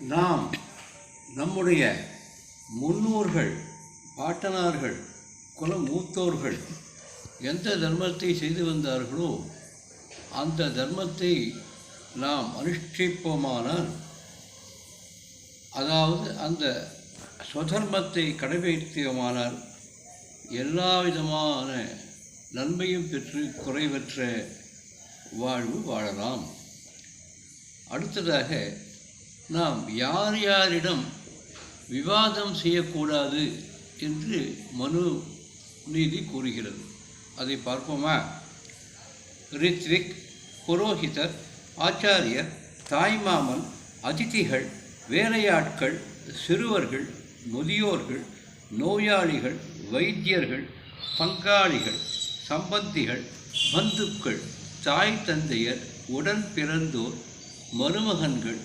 நாம் நம்முடைய முன்னோர்கள் பாட்டனார்கள் குல மூத்தோர்கள் எந்த தர்மத்தை செய்து வந்தார்களோ அந்த தர்மத்தை நாம் அனுஷ்டிப்போமானால் அதாவது அந்த ஸ்வதர்மத்தை கடைபிடித்தோமானால் எல்லா விதமான நன்மையும் பெற்று குறைவற்ற வாழ்வு வாழலாம். அடுத்ததாக நாம் யார் யாரிடம் விவாதம் செய்யக்கூடாது என்று மனு நீதி கூறுகிறது. அதை பார்ப்போமா? ரித்விக் புரோஹிதர் ஆச்சாரியர் தாய்மாமன் அதிதிகள் வேலையாட்கள் சிறுவர்கள் முதியோர்கள் நோயாளிகள் வைத்தியர்கள் பங்காளிகள் சம்பந்திகள் பந்துக்கள் தாய் தந்தையர் உடன் பிறந்தோர் மருமகன்கள்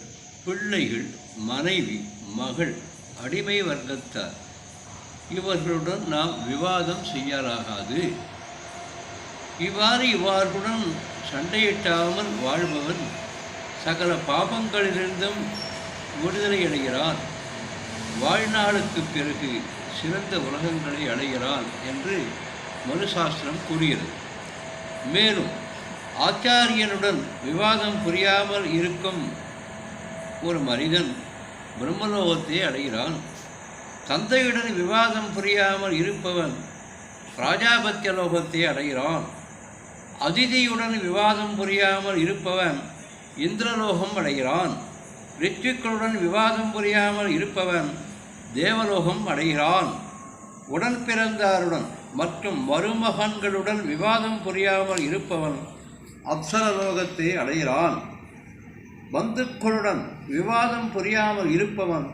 பிள்ளைகள் மனைவி மகள் அடிமை வர்க்கத்தார். இவர்களுடன் நாம் விவாதம் செய்யலாகாது இவ்வாறு இவ்வாறுடன் சண்டையிட்டாமல் வாழ்பவன் சகல பாபங்களிலிருந்தும் விடுதலை அடைகிறான். வாழ்நாளுக்கு பிறகு சிறந்த உலகங்களை அடைகிறான் என்று மனுசாஸ்திரம் கூறுகிறது. மேலும் ஆச்சாரியனுடன் விவாதம் புரியாமல் இருக்கும் ஒரு மனிதன் பிரம்மலோகத்தை அடைகிறான். தந்தையுடன் விவாதம் புரியாமல் இருப்பவன் ராஜாபத்திய லோகத்தை அடைகிறான். அதிதியுடன் விவாதம் புரியாமல் இருப்பவன் இந்திரலோகம் அடைகிறான். ரித்துக்களுடன் விவாதம் புரியாமல் இருப்பவன் தேவலோகம் அடைகிறான். உடன் பிறந்தாருடன் மற்றும் மருமகன்களுடன் விவாதம் புரியாமல் இருப்பவன் அப்சரலோகத்தை அடைகிறான். பந்துக்களுடன் விவாதம் புரியாமல் இருப்பவன்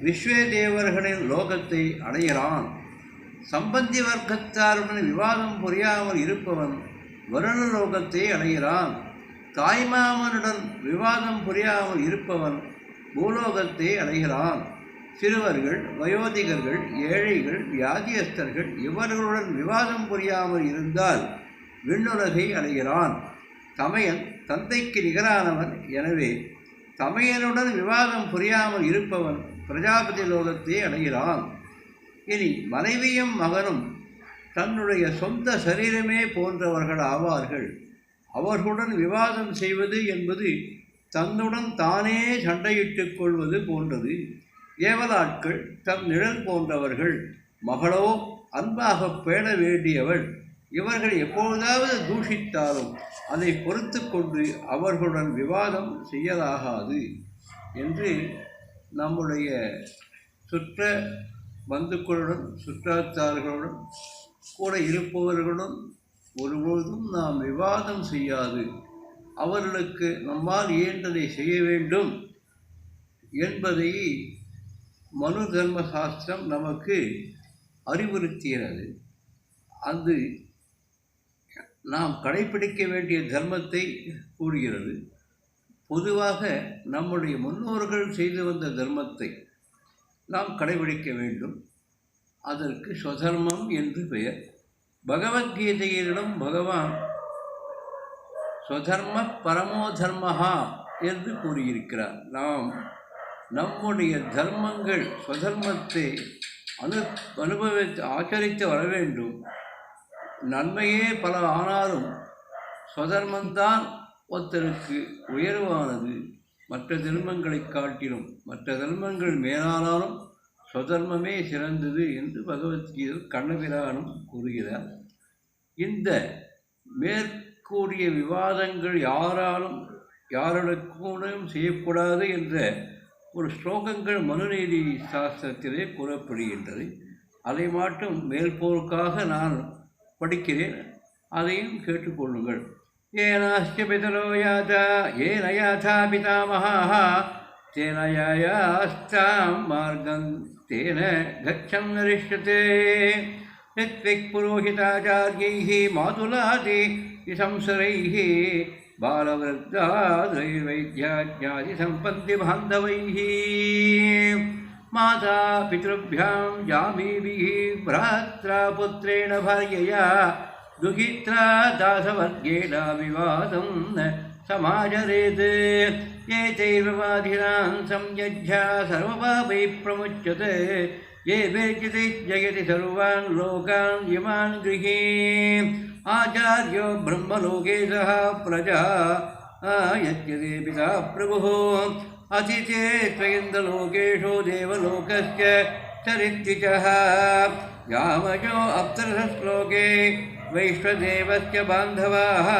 விஸ்வே தேவர்களின் லோகத்தை அடைகிறான் சம்பந்தி வர்க்கத்தாருடன் விவாதம் புரியாமல் இருப்பவன் வருண லோகத்தை அடைகிறான் தாய்மாமனுடன் விவாதம் புரியாமல் இருப்பவன் பூலோகத்தை அடைகிறான் சிறுவர்கள் வயோதிகர்கள் ஏழைகள் வியாதியஸ்தர்கள் இவர்களுடன் விவாதம் புரியாமல் இருந்தால் விண்ணுலகை அடைகிறான் தமையன் தந்தைக்கு நிகரானவன். எனவே தமையனுடன் விவாதம் புரியாமல் இருப்பவன் பிரஜாபதி லோகத்தை அடைகிறான். இனி மனைவியும் மகனும் தன்னுடைய சொந்த சரீரமே போன்றவர்கள் ஆவார்கள். அவர்களுடன் விவாதம் செய்வது என்பது தன்னுடன் தானே சண்டையிட்டுக் கொள்வது போன்றது. ஏவலாட்கள் தம் நிழல் போன்றவர்கள். மகளோ அன்பாக பேண வேண்டியவள். இவர்கள் எப்பொழுதாவது தூஷித்தாலும் அதை பொறுத்து கொண்டு அவர்களுடன் விவாதம் செய்யலாகாது என்று நம்முடைய சுற்ற பந்துக்களுடன் சுற்றாத்தார்களுடன் கூட இருப்பவர்களுடன் ஒருபோதும் நாம் விவாதம் செய்யாது. அவர்களுக்கு நம்மால் இயன்றதை செய்ய வேண்டும் என்பதை மனு தர்மசாஸ்திரம் நமக்கு அறிவுறுத்துகிறது அது நாம் கடைப்பிடிக்க வேண்டிய தர்மத்தை கூறுகிறது. பொதுவாக நம்முடைய முன்னோர்கள் செய்து வந்த தர்மத்தை நாம் கடைபிடிக்க வேண்டும். அதற்கு ஸ்வதர்மம் என்று பெயர். பகவத்கீதையிடம் பகவான் ஸ்வதர்ம பரமோ தர்மஹா என்று கூறியிருக்கிறார். நாம் நம்முடைய தர்மங்கள் ஸ்வதர்மத்தை அனு அனுபவித்து ஆச்சரித்து வர வேண்டும். நன்மையே பல ஆனாலும் சுதர்மந்தான் ஒருத்தருக்கு உயர்வானது. மற்ற தர்மங்களைக் காட்டிலும் மற்ற தர்மங்கள் மேலானாலும் ஸ்வதர்மமே சிறந்தது என்று பகவத்கீதை கண்ணபிரானும் கூறுகிறார். இந்த மேற்கூடிய விவாதங்கள் யாராலும் யாருடக்கூடையும் செய்யக்கூடாது என்ற ஒரு ஸ்லோகங்கள் மனுநீதி சாஸ்திரத்திலே கூறப்படுகின்றது. அதை மட்டும் மேற்போருக்காக நான் படிக்கிறேன் அதையும் கேட்டுக்கொள்ளுங்கள் ஏனாஸ்ய பிதரோ யாதா ஏன யாதா பிதாமகாः तेन यायास्तां मार्गं तेन गच्छं नरिष्यते ऋत्विक् पुरोहिताचार्यैः मातुलादि संसरैः बालवृद्धाद्वैवैद्याज्ञादिसम्पत्तिबान्धवैः माता पितृभ्यां जामीभिः भ्रात्रा पुत्रेण भार्यया दुहित्रा दासवर्गेण विवादं न समाचरेत्। एतैर्वाधिनां संयज्ञा सर्वपापैः प्रमुच्यते। ये वेचिते जयति सर्वान् लोकान् यमान् गृहे। आचार्यो ब्रह्मलोके सह प्रजा आयत्यते पिता प्रभुः। अतिथे त्वयन्दलोकेषु देवलोकस्य चरित्रिचः यामयो अप्सरसश्लोके वैश्वदेवस्य बान्धवाः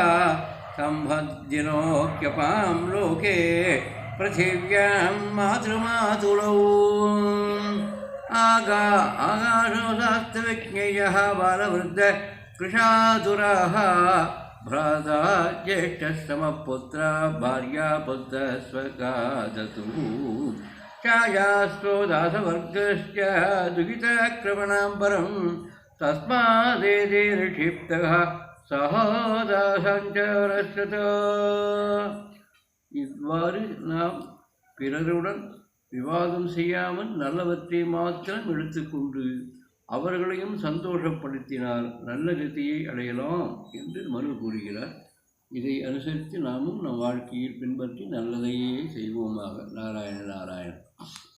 सम्भद्दिनोऽप्यपां लोके पृथिव्यां मातृमातुलौ। आगा आगाशोशास्त्रविज्ञेयः बालवृद्ध कृशातुराः भ्राता ज्येष्ठः समपुत्रा भार्या पुत्रः स्वगादतु छायास्त्रो दासवर्गश्च दुहिताक्रमणां परं तस्मादेदे ऋषिप्तः சகோதாசஞ்சரஸ்வத இவ்வாறு நாம் பிறருடன் விவாதம் செய்யாமல் நல்லவற்றை மாத்திரம் எடுத்துக்கொண்டு அவர்களையும் சந்தோஷப்படுத்தினால் நல்ல கதியை அடையலாம் என்று மனு கூறுகிறார். இதை அனுசரித்து நாமும் நம் வாழ்க்கையில் பின்பற்றி நல்லதையே செய்வோமாக. நாராயண நாராயணன்.